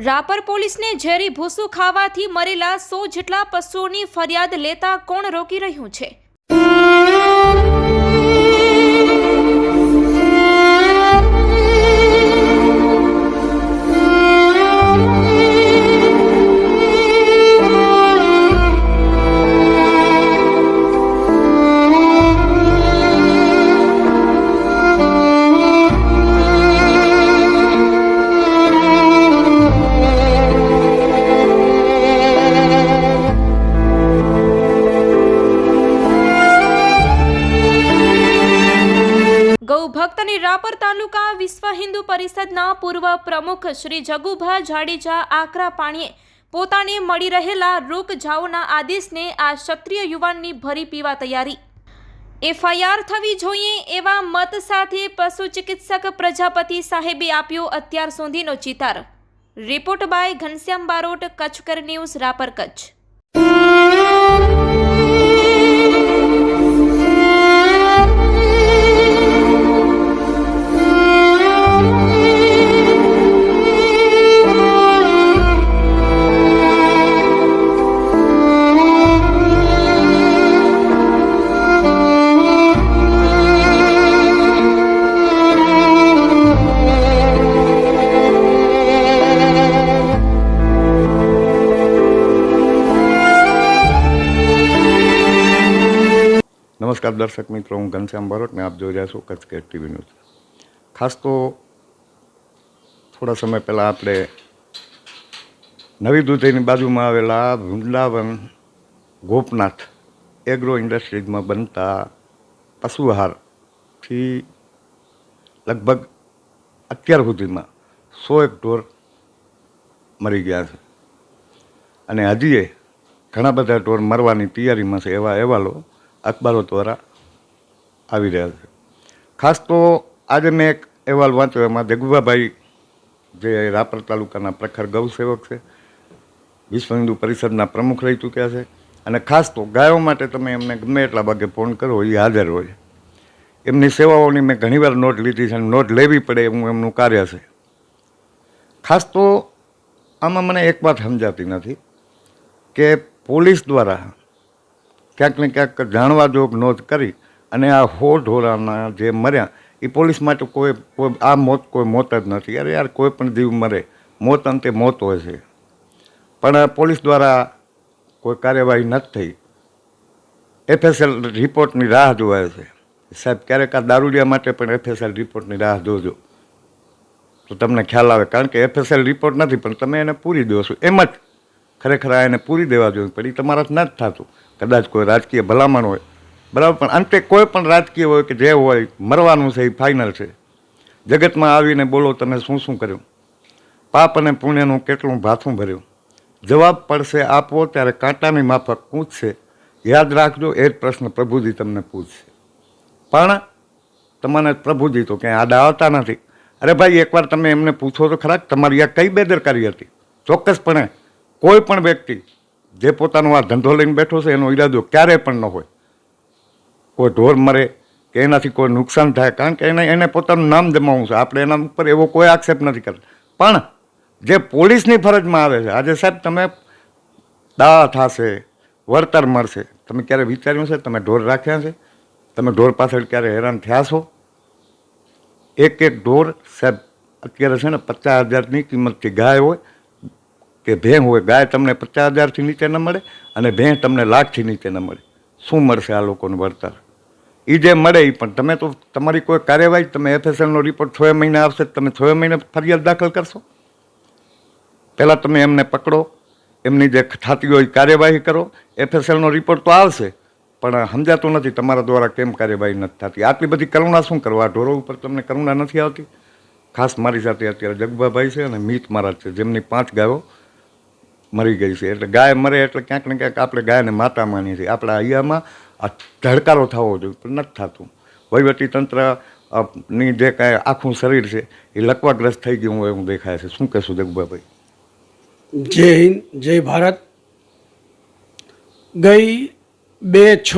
રાપર પોલીસને ઝેરી ભૂસું ખાવાથી મરેલા સો જેટલા પશુઓની ફરિયાદ લેતા કોણ રોકી રહ્યું છે? પ્રમુખ શ્રી જગુભા જાડેજા આકરા પાણીએ પોતાને મળી રહેલા રૂક જાઓના આદેશને આ ક્ષત્રિય યુવાનની ભરી પીવા તૈયારી. એફઆઈઆર થવી જોઈએ એવા મત સાથે પશુ ચિકિત્સક પ્રજાપતિ સાહેબે આપ્યો અત્યાર સુધીનો ચિતાર. Report by Ghanshyam Barot, Kachchhkar news, Rapar Kutch. નમસ્કાર દર્શક મિત્રો હું ઘનશ્યામ બારોટ ને આપ જોઈ રહ્યા છો કચ્છ કેટ ટીવી ન્યૂઝ ખાસ તો થોડા સમય પહેલાં આપણે નવી દૂધીની બાજુમાં આવેલા વૃંદાવન ગોપનાથ એગ્રો ઇન્ડસ્ટ્રીઝમાં બનતા પશુ આહારથી લગભગ અત્યાર સુધીમાં સો એક ઢોર મરી ગયા છે અને હજી એ ઘણા બધા ઢોર મરવાની તૈયારીમાં છે એવા અહેવાલો અખબારો દ્વારા આવી રહ્યા છે. ખાસ તો આજે મેં એક અહેવાલ વાંચ્યો, એમાં જગુભાભાઈ જે રાપર તાલુકાના પ્રખર ગૌસેવક છે, વિશ્વ હિન્દુ પરિષદના પ્રમુખ રહી ચૂક્યા છે. અને ખાસ તો ગાયો માટે તમે એમને ગમે એટલા ભાગે ફોન કરો, એ હાજર હોય એમની સેવાઓની મેં ઘણીવાર નોટ લીધી છે અને નોટ લેવી પડે એવું એમનું કાર્ય છે. ખાસ તો આમાં મને એક વાત સમજાતી નથી કે પોલીસ દ્વારા ક્યાંક ને ક્યાંક જાણવા જોગ નોંધ કરી અને આ હો ઢોરાના જે મર્યા, એ પોલીસ માટે કોઈ કોઈ આ મોત કોઈ મોત જ નથી. અરે યાર, કોઈ પણ જીવ મરે. મોત અંતે મોત હોય છે. પણ પોલીસ દ્વારા કોઈ કાર્યવાહી નથી થઈ. એફએસએલ રિપોર્ટની રાહ જોવાય છે. સાહેબ, ક્યારેક આ દારૂડિયા માટે પણ એફએસએલ રિપોર્ટની રાહ જોજો. તો તમને ખ્યાલ આવે. કારણ કે એફએસએલ રિપોર્ટ નથી, પણ તમે એને પૂરી દો છો. એમ જ ખરેખર આ એને પૂરી દેવા જોઈએ. પણ એ તમારાથી ન જ થતું. કદાચ કોઈ રાજકીય ભલામણ હોય. બરાબર, પણ અંતે કોઈ પણ રાજકીય હોય કે જે હોય, મરવાનું છે એ ફાઇનલ છે. જગતમાં આવીને બોલો તમે શું શું કર્યું? પાપ અને પુણ્યનું કેટલું ભાથું ભર્યું? જવાબ પડશે આપો, ત્યારે કાંટાની માફક પૂછશે. યાદ રાખજો, એ જ પ્રશ્ન પ્રભુજી તમને પૂછશે. પણ તમને પ્રભુજી તો ક્યાંય આડા આવતા નથી. અરે ભાઈ, એકવાર તમે એમને પૂછો તો ખરા તમારી આ કઈ બેદરકારી હતી? ચોક્કસપણે કોઈ પણ વ્યક્તિ જે પોતાનો આ ધંધો લઈને બેઠો છે, એનો ઈરાદો ક્યારેય પણ ન હોય. કોઈ ઢોર મરે કે એનાથી કોઈ નુકસાન થાય, કારણ કે એને એને પોતાનું નામ જમાવવું છે. આપણે એના ઉપર એવો કોઈ આક્ષેપ નથી કરતા. પણ જે પોલીસની ફરજમાં આવે છે, આજે સાહેબ તમે દા થશે, વળતર મળશે. તમે ક્યારે વિચાર્યું છે? તમે ઢોર રાખ્યા છે? તમે ઢોર પાછળ ક્યારે હેરાન થયા છો? એક એક ઢોર સાહેબ, અત્યારે છે ને પચાસ હજારની કિંમતથી ગાય હોય કે ભેં હોય, ગાય તમને પચાસ હજારથી નીચે ન મળે અને ભેં તમને લાખથી નીચે ન મળે. શું મળશે આ લોકોને વળતર? એ જે મળે એ પણ તમે તો તમારી કોઈ કાર્યવાહી, તમે એફએસએલનો રિપોર્ટ છ મહિને આવશે તમે છ મહિને ફરિયાદ દાખલ કરશો? પહેલાં તમે એમને પકડો, એમની જે થતી હોય કાર્યવાહી કરો. એફએસએલનો રિપોર્ટ તો આવશે, પણ સમજાતું નથી તમારા દ્વારા કેમ કાર્યવાહી નથી થતી. આટલી બધી કરુણા શું કરવા? ઢોરો ઉપર તમને કરુણા નથી આવતી? ખાસ મારી સાથે અત્યારે જગભાભાઈ છે અને મીત મહારાજ છે, જેમની પાંચ ગાયો મરી ગઈ છે. એટલે ગાય મરે એટલે ક્યાંક ને ક્યાંક આપણે ગાયને માતા માની છીએ. આપણા અહીંયામાં આ ધડકારો થવો જોઈએ, પણ નથી થતું. વહીવટી તંત્રની જે કાંઈ આખું શરીર છે, એ લકવાગ્રસ્ત થઈ ગયું હોય એવું દેખાય છે. શું કહેશું જગબાભાઈ? જય હિન્દ, જય ભારત. ગઈ બે છ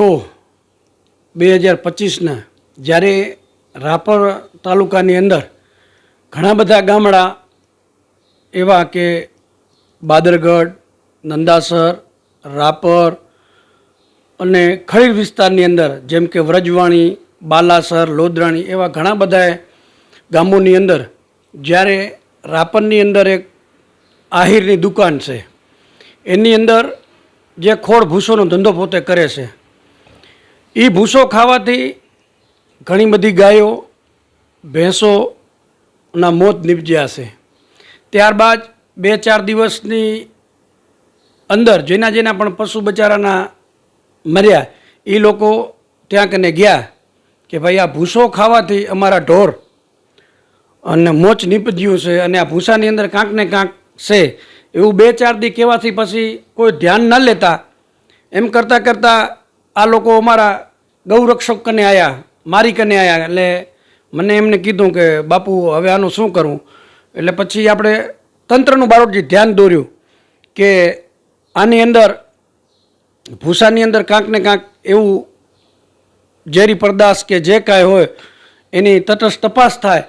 બે હજાર પચીસના જ્યારે રાપર તાલુકાની અંદર ઘણા બધા ગામડા એવા કે બાદરગઢ, નંદાસર, રાપર અને ખડીર વિસ્તારની અંદર જેમ કે વ્રજવાણી, બાલાસર, લોદરાણી એવા ઘણા બધા ગામોની અંદર જ્યારે રાપરની અંદર એક આહિરની દુકાન છે, એની અંદર જે ખોળ ભૂસોનો ધંધો પોતે કરે છે એ ભૂસો ખાવાથી ઘણી બધી ગાયો ભેંસોના મોત નીપજ્યા છે. ત્યારબાદ બે ચાર દિવસની અંદર જેના જેના પણ પશુ બચારાના મર્યા એ લોકો ત્યાં કને ગયા કે ભાઈ આ ભૂસો ખાવાથી અમારા ઢોર અને મોચ નીપજ્યું છે અને આ ભૂસાની અંદર કાંક ને કાંક છે. એવું બે ચાર દી કહેવાથી પછી કોઈ ધ્યાન ન લેતા. એમ કરતાં કરતાં આ લોકો અમારા ગૌરક્ષક કને આવ્યા મારી કને આવ્યા એટલે મને એમને કીધું કે, બાપુ, હવે આનું શું કરવું એટલે પછી આપણે તંત્રનું બારોટજી ધ્યાન દોર્યું કે આની અંદર, ભૂસાની અંદર કાંક ને કાંક એવું ઝેરી પરદાસ કે જે કાંઈ હોય, એની તટસ્થ તપાસ થાય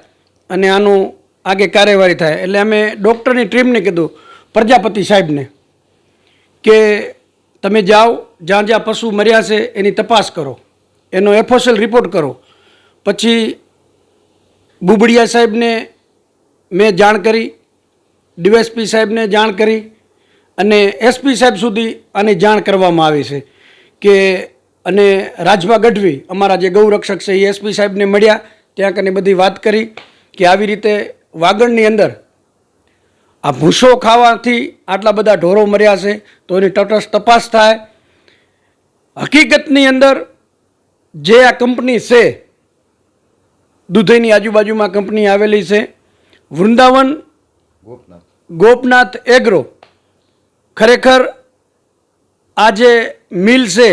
અને આનું આગે કાર્યવાહી થાય. એટલે અમે ડૉક્ટરની ટીમને કીધું, પ્રજાપતિ સાહેબને, કે તમે જાઓ, જ્યાં જ્યાં પશુ મર્યા છે એની તપાસ કરો. એનો એફઓસેલ રિપોર્ટ કરો. પછી બુબડિયા સાહેબને મેં જાણ કરી ડીવાયસપી સાહેબને જાણ કરી અને એસપી સાહેબ સુધી આની જાણ કરવામાં આવી છે કે અને રાજભા ગઢવી, અમારા જે ગૌરક્ષક છે, એ એસપી સાહેબને મળ્યા. ત્યાં કને બધી વાત કરી કે આવી રીતે વાગડની અંદર આ ભૂસો ખાવાથી આટલા બધા ઢોરો મર્યા છે, તો એની તટસ્થ તપાસ થાય. હકીકતની અંદર જે આ કંપની છે, દૂધઈની આજુબાજુમાં કંપની આવેલી છે, વૃંદાવન ગોપનાથ. એગ્રો. ખરેખર આ જે મિલ છે,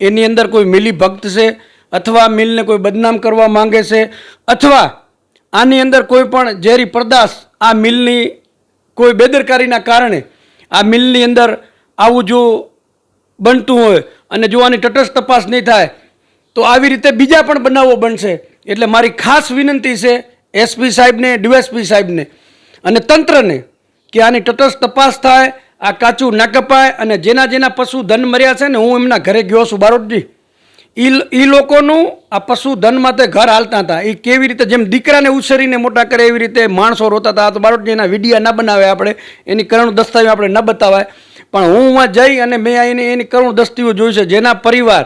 એની અંદર કોઈ મિલી ભક્ત છે, અથવા મિલને કોઈ બદનામ કરવા માંગે છે, અથવા આની અંદર કોઈ પણ ઝેરી પદાર્થ આ મિલની કોઈ બેદરકારીના કારણે આ મિલની અંદર આવું જો બનતું હોય અને જો આની તટસ્થ તપાસ નહીં થાય, તો આવી રીતે બીજા પણ બનાવો બનશે. એટલે મારી ખાસ વિનંતી છે એસપી સાહેબને, ડીએસપી સાહેબને અને તંત્રને કે આની તટસ્થ તપાસ થાય, આ કાચું ના કપાય અને જેના જેના પશુ ધન મર્યા છે ને હું એમના ઘરે ગયો છું બારોટજી. એ એ લોકોનું આ પશુ ધન માટે ઘર હાલતા હતા. એ કેવી રીતે જેમ દીકરાને ઉછેરીને મોટા કરે એવી રીતે માણસો રોતા હતા. તો બારોટજીના વિડીયા ના બનાવે આપણે. એની કરુણ દસ્તાવેજ આપણે ન બતાવાય. પણ હું ત્યાં જઈ અને મેં આવીને એની કરુણ દસ્તીઓ જોઈ છે. જેના પરિવાર,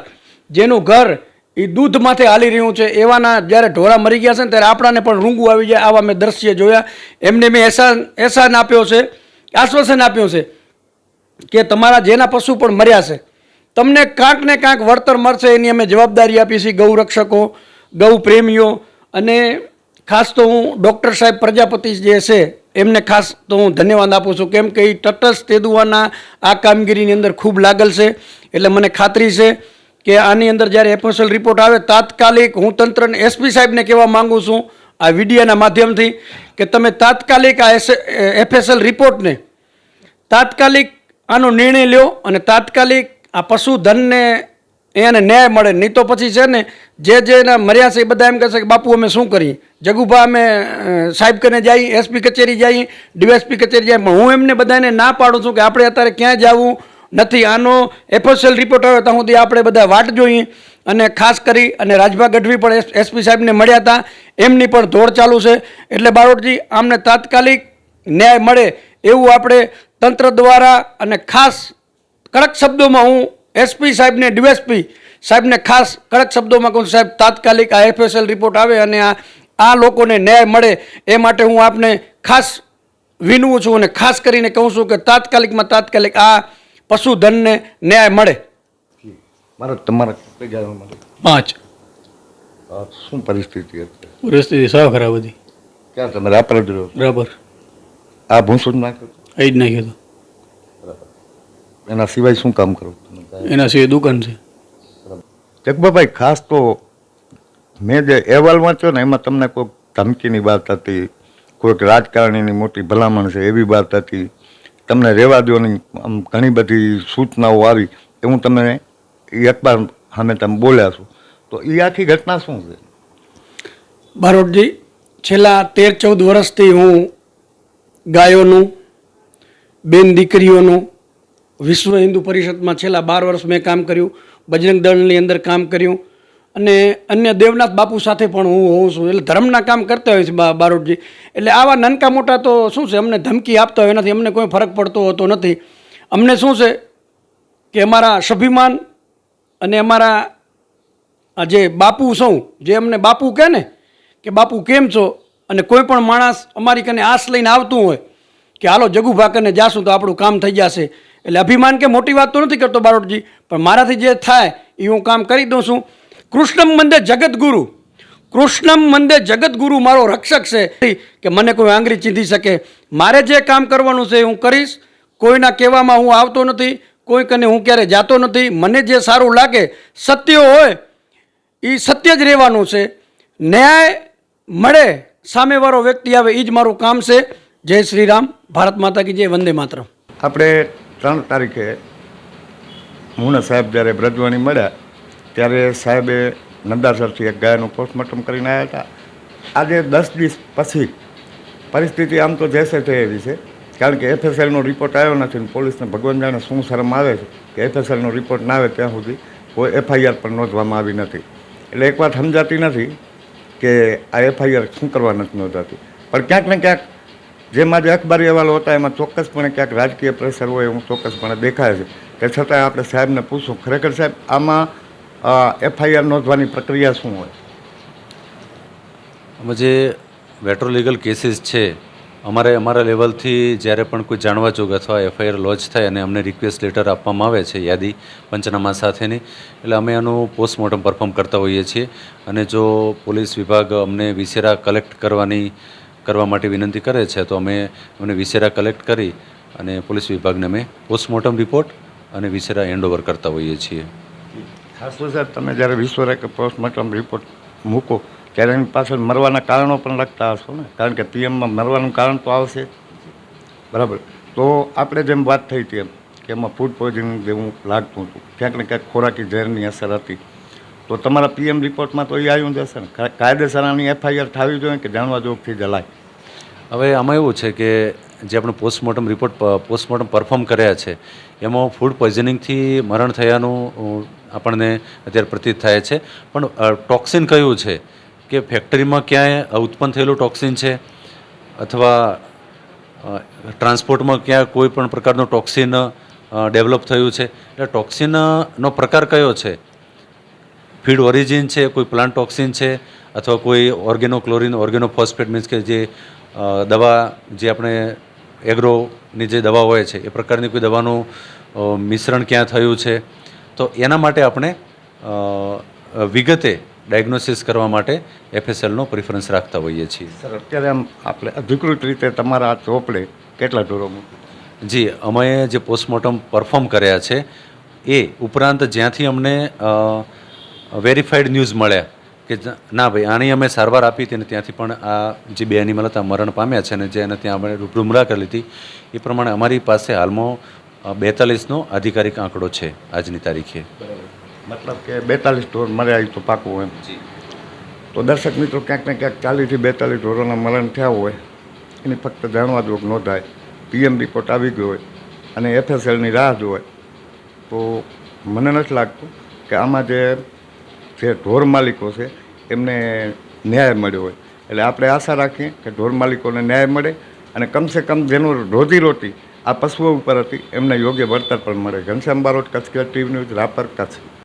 જેનું ઘર એ દૂધ માથે હાલી રહ્યું છે. એવાના જ્યારે ઢોળા મરી ગયા છે ને ત્યારે આપણાને પણ રૂંગું આવી જાય આવા મેં દ્રશ્ય જોયા. એમને મેં એહસાન એહસાન આપ્યો છે, આશ્વાસન આપ્યું છે કે તમારા જેના પશુ પણ મર્યા છે. તમને કાંક ને કાંક વળતર મળશે એની અમે જવાબદારી આપી છે ગૌ રક્ષકો, ગૌ પ્રેમીઓ અને ખાસ તો હું ડૉક્ટર સાહેબ પ્રજાપતિ જે છે એમને ખાસ તો હું ધન્યવાદ આપું છું. કેમ કે એ તટસ્થ તેદુવાના આ કામગીરીની અંદર ખૂબ લાગલ છે. એટલે મને ખાતરી છે કે આની અંદર જ્યારે એફએસએલ રિપોર્ટ આવે, તાત્કાલિક હું તંત્રને એસપી સાહેબને કહેવા માંગુ છું આ વિડીયાના માધ્યમથી કે તમે તાત્કાલિક આ એફએસએલ રિપોર્ટને તાત્કાલિક આનો નિર્ણય લ્યો અને તાત્કાલિક આ પશુધનને એને ન્યાય મળે. નહીં તો પછી છે ને, જે જે મર્યા છે એ બધા એમ કહેશે કે, બાપુ, અમે શું કરીએ? જગુભા, અમે સાહેબ કને જઈએ એસપી કચેરી જઈએ ડીએસપી કચેરી જઈએ પણ હું એમને બધાને ના પાડું છું કે આપણે અત્યારે ક્યાં જવું? નથી, આનો એફએસએલ રિપોર્ટ આવ્યો ત્યાં સુધી આપણે બધા વાટ જોઈએ અને ખાસ કરી અને રાજભા ગઢવી પણ એસપી સાહેબને મળ્યા હતા. એમની પણ દોડ ચાલુ છે. એટલે બારોટજી, આમને તાત્કાલિક ન્યાય મળે એવું આપણે તંત્ર દ્વારા અને ખાસ કડક શબ્દોમાં હું એસપી સાહેબને, ડીએસપી સાહેબને ખાસ કડક શબ્દોમાં કહું સાહેબ, તાત્કાલિક આ એફએસએલ રિપોર્ટ આવે અને આ આ લોકોને ન્યાય મળે એ માટે હું આપને ખાસ વિનવું છું અને ખાસ કરીને કહું છું કે તાત્કાલિકમાં તાત્કાલિક આ પશુધનને ન્યાય મળે. મારે તમારા પાંચ. આ શું પરિસ્થિતિ હતી પરિસ્થિતિ સાવ ખરાબ હતી. ક્યાં તમે રાપર બરાબર આ ભૂંસું નાખ્યો હતું? એ જ નાખ્યું એના સિવાય શું કામ કરો તમે એના સિવાય દુકાન છે. જગબાભાઈ ખાસ તો મેં જે અહેવાલ વાંચ્યો ને એમાં તમને કોઈક ધમકીની વાત હતી કોઈક રાજકારણીની મોટી ભલામણ છે એવી વાત હતી. તમને રહેવા દોની આમ ઘણી બધી સૂચનાઓ આવી એવું તમે એ અખબાર સામે તમે બોલ્યા છો. તો એ આખી ઘટના શું છે? બારોટજી, છેલ્લા તેર ચૌદ વર્ષથી હું ગાયોનું, બેન દીકરીઓનું, વિશ્વ હિન્દુ પરિષદમાં છેલ્લા બાર વર્ષ મેં કામ કર્યું, બજરંગ દળની અંદર કામ કર્યું અને અન્ય દેવનાથ બાપુ સાથે પણ હું હોઉં છું. એટલે ધર્મના કામ કરતા હોય છે બારોટજી. એટલે આવા નાનકા મોટા તો શું છે? અમને ધમકી આપતા હોય નથી. અમને કોઈ ફરક પડતો હોતો નથી. અમને શું છે કે અમારા સ્વાભિમાન અને અમારા જે બાપુ સૌ, જે અમને બાપુ કહે ને, કે બાપુ કેમ છો? અને કોઈ પણ માણસ અમારી કને આશ લઈને આવતું હોય કે હાલો જગુભા કને જાશું તો આપણું કામ થઈ જશે. એટલે અભિમાન કે મોટી વાત તો નથી કરતો બારોટજી. પણ મારાથી જે થાય એ હું કામ કરી દઉં છું. કૃષ્ણમ મંદે જગતગુરુ કૃષ્ણમ મંદે જગતગુરુ મારો રક્ષક છે. કે મને કોઈ આંગળી ચીંધી શકે. મારે જે કામ કરવાનું છે હું કરીશ. કોઈના કહેવામાં હું આવતો નથી. કોઈ કને હું ક્યારે જાતો નથી. મને જે સારું લાગે, સત્ય હોય એ સત્ય જ રહેવાનું છે. ન્યાય મળે, સામેવાળો વ્યક્તિ આવે એ જ મારું કામ છે. જય શ્રી રામ ભારત માતા કી જય. વંદે માત્ર આપણે ત્રણ તારીખે મુના સાહેબ જ્યારે બ્રજવાણી મળ્યા ત્યારે સાહેબે નંદાસરથી એક ગાયનું પોસ્ટમોર્ટમ કરીને આવ્યા હતા. આજે દસ દિવસ પછી પરિસ્થિતિ આમ તો જશે તે એવી છે. કારણ કે એફએસએલનો રિપોર્ટ આવ્યો નથી ને પોલીસને ભગવાન જાણે શું શરમ આવે છે કે એફએસએલનો રિપોર્ટ ના આવે ત્યાં સુધી કોઈ એફઆઈઆર પણ નોંધવામાં આવી નથી. એટલે એક વાત સમજાતી નથી કે આ એફઆઈઆર શું કરવા નથી નોંધાતી. પણ ક્યાંક ને ક્યાંક જેમાં જે અખબારી અહેવાલો હતા, એમાં ચોક્કસપણે ક્યાંક રાજકીય પ્રેશર હોય એવું ચોક્કસપણે દેખાય છે. તે છતાં આપણે સાહેબને પૂછું, ખરેખર સાહેબ, આમાં એફઆઈઆર નોંધવાની પ્રક્રિયા શું હોય? અમે જે વેટ્રો લીગલ કેસીસ છે, અમારે અમારા લેવલથી જ્યારે પણ કોઈ જાણવા જોગ અથવા એફઆઈઆર લોન્ચ થાય અને અમને રિક્વેસ્ટ લેટર આપવામાં આવે છે યાદી પંચનામા સાથેની, એટલે અમે એનું પોસ્ટમોર્ટમ પરફોર્મ કરતા હોઈએ છીએ. અને જો પોલીસ વિભાગ અમને વિસેરા કલેક્ટ કરવાની, કરવા માટે વિનંતી કરે છે, તો અમે અમને વિસેરા કલેક્ટ કરી અને પોલીસ વિભાગને અમે પોસ્ટમોર્ટમ રિપોર્ટ અને વિસેરા હેન્ડઓવર કરતા હોઈએ છીએ. ખાસ તો સાહેબ તમે જ્યારે વિશ્વ રેકોર્ડ પોસ્ટમોર્ટમ રિપોર્ટ મૂકો, ત્યારે એની પાછળ મરવાના કારણો પણ લખતા હશો ને? કારણ કે પીએમમાં મરવાનું કારણ તો આવશે. બરાબર. તો આપણે જેમ વાત થઈ હતી એમ, કે એમાં ફૂડ પોઈઝનિંગ જેવું લાગતું હતું. ક્યાંક ને ક્યાંક ખોરાકી ઝેરની અસર હતી. તો તમારા પીએમ રિપોર્ટમાં તો એ આવ્યું જ હશે ને? કાયદેસર આની એફઆઈઆર થવી જોઈએ કે જાણવા જોગથી જલાય હવે આમાં એવું છે કે જે આપણે પોસ્ટમોર્ટમ રિપોર્ટ પોસ્ટમોર્ટમ પરફોર્મ કર્યા છે, એમાં ફૂડ પોઈઝનિંગથી મરણ થયાનું આપણને અત્યારે પ્રતીત થાય છે. પણ ટોક્સિન કયું છે? કે ફેક્ટરીમાં ક્યાંય ઉત્પન્ન થયેલું ટોક્સિન છે? અથવા ટ્રાન્સપોર્ટમાં ક્યાં કોઈ પણ પ્રકારનું ટોક્સિન ડેવલપ થયું છે? એટલે ટોક્સિનનો પ્રકાર કયો છે? ફીડ ઓરિજિન છે, કોઈ પ્લાન્ટ ટોક્સિન છે, અથવા કોઈ ઓર્ગેનોક્લોરિન, ઓર્ગેનોફોસ્ફેટ મીન્સ કે જે દવા જે આપણે એગ્રોની જે દવા હોય છે, એ પ્રકારની કોઈ દવાનું મિશ્રણ ક્યાં થયું છે? તો એના માટે આપણે વિગતે ડાયગ્નોસિસ કરવા માટે એફએસએલનો પ્રિફરન્સ રાખતા હોઈએ છીએ. સર અત્યારે આમ આપણે અધિકૃત રીતે તમારા આ ચોપડે કેટલા ઢોરો જી અમે જે પોસ્ટમોર્ટમ પરફોર્મ કર્યા છે એ ઉપરાંત જ્યાંથી અમને વેરીફાઈડ ન્યૂઝ મળ્યા કે ના ભાઈ આની અમે સારવાર આપી હતી અને ત્યાંથી પણ આ જે બે એનિમલ હતા મરણ પામ્યા છે અને જેને ત્યાં અમે રૂબરૂ કરી લીધી. એ પ્રમાણે અમારી પાસે હાલમાં બેતાલીસનો આધિકારિક આંકડો છે આજની તારીખે. મતલબ કે બેતાલીસ ઢોર મર્યા તો પાકું એમ. તો દર્શક મિત્રો ક્યાંક ને ક્યાંક ચાલીસથી બેતાલીસ ઢોરોના મરણ થયા હોય એની ફક્ત જાણવા જોગ નોંધાય. પીએમ રિપોર્ટ આવી ગયો હોય અને એફએસએલની રાહ જોવાય. તો મને નથી લાગતું કે આમાં જે જે ઢોર માલિકો છે એમને ન્યાય મળ્યો હોય. એટલે આપણે આશા રાખીએ કે ઢોર માલિકોને ન્યાય મળે અને કમસે કમ જેનું રોજીરોટી આ પશુઓ ઉપર હતી એમને યોગ્ય વળતર પણ મળે. Ghanshyam Barot Kutch TV news Rapar Kutch.